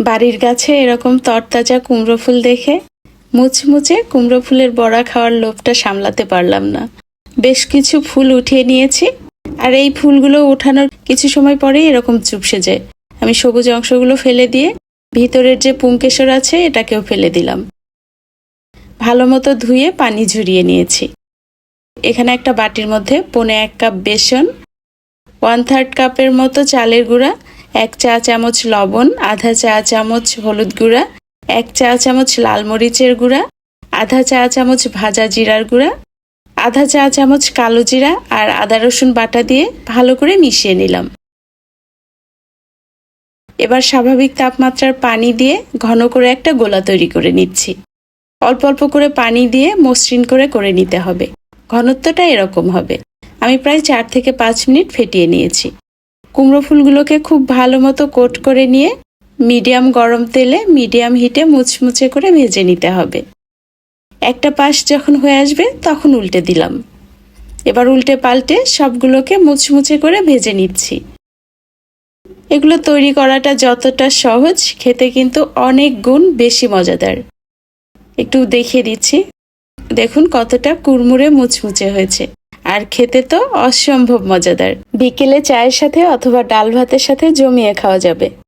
বাড়ির গাছে এরকম তরতাজা কুমড়ো ফুল দেখে মুচমুচে কুমড়ো ফুলের বড়া খাওয়ার লোভটা সামলাতে পারলাম না। বেশ কিছু ফুল উঠিয়ে নিয়েছি, আর এই ফুলগুলো ওঠানোর কিছু সময় পরেই এরকম চুপসে যায়। আমি সবুজ অংশগুলো ফেলে দিয়ে ভিতরের যে পুংকেশর আছে এটাকেও ফেলে দিলাম। ভালো মতো ধুয়ে পানি ঝরিয়ে নিয়েছি। এখানে একটা বাটির মধ্যে পনে এক কাপ বেসন, ওয়ান থার্ড কাপের মতো চালের গুঁড়া এক চা চামচ লবণ, আধা চা চামচ হলুদ গুঁড়া, এক চা চামচ লাল মরিচের গুঁড়া, আধা চা চামচ ভাজা জিরার গুঁড়া, আধা চা চামচ কালো জিরা আর আদা রসুন বাটা দিয়ে ভালো করে মিশিয়ে নিলাম। এবার স্বাভাবিক তাপমাত্রার পানি দিয়ে ঘন করে একটা গোলা তৈরি করে নিচ্ছি। অল্প অল্প করে পানি দিয়ে মসৃণ করে করে নিতে হবে। ঘনত্বটা এরকম হবে। আমি প্রায় চার থেকে পাঁচ মিনিট ফেটিয়ে নিয়েছি। কুমড়ো ফুলগুলোকে খুব ভালো মতো কোট করে নিয়ে মিডিয়াম গরম তেলে মিডিয়াম হিটে মুচমুচে করে ভেজে নিতে হবে। একটা পাশ যখন হয়ে আসবে তখন উল্টে দিলাম। এবার উল্টে পাল্টে সবগুলোকে মুচমুচে করে ভেজে নিচ্ছি। এগুলো তৈরি করাটা যতটা সহজ, খেতে কিন্তু অনেক গুণ বেশি মজাদার। একটু দেখিয়ে দিচ্ছি। দেখুন কতটা কুড়মুড়ে মুচমুচে হয়েছে। আর খেতে তো অসম্ভব মজাদার। বিকেলে চায়ের সাথে অথবা ডাল ভাতের সাথে জমিয়ে খাওয়া যাবে।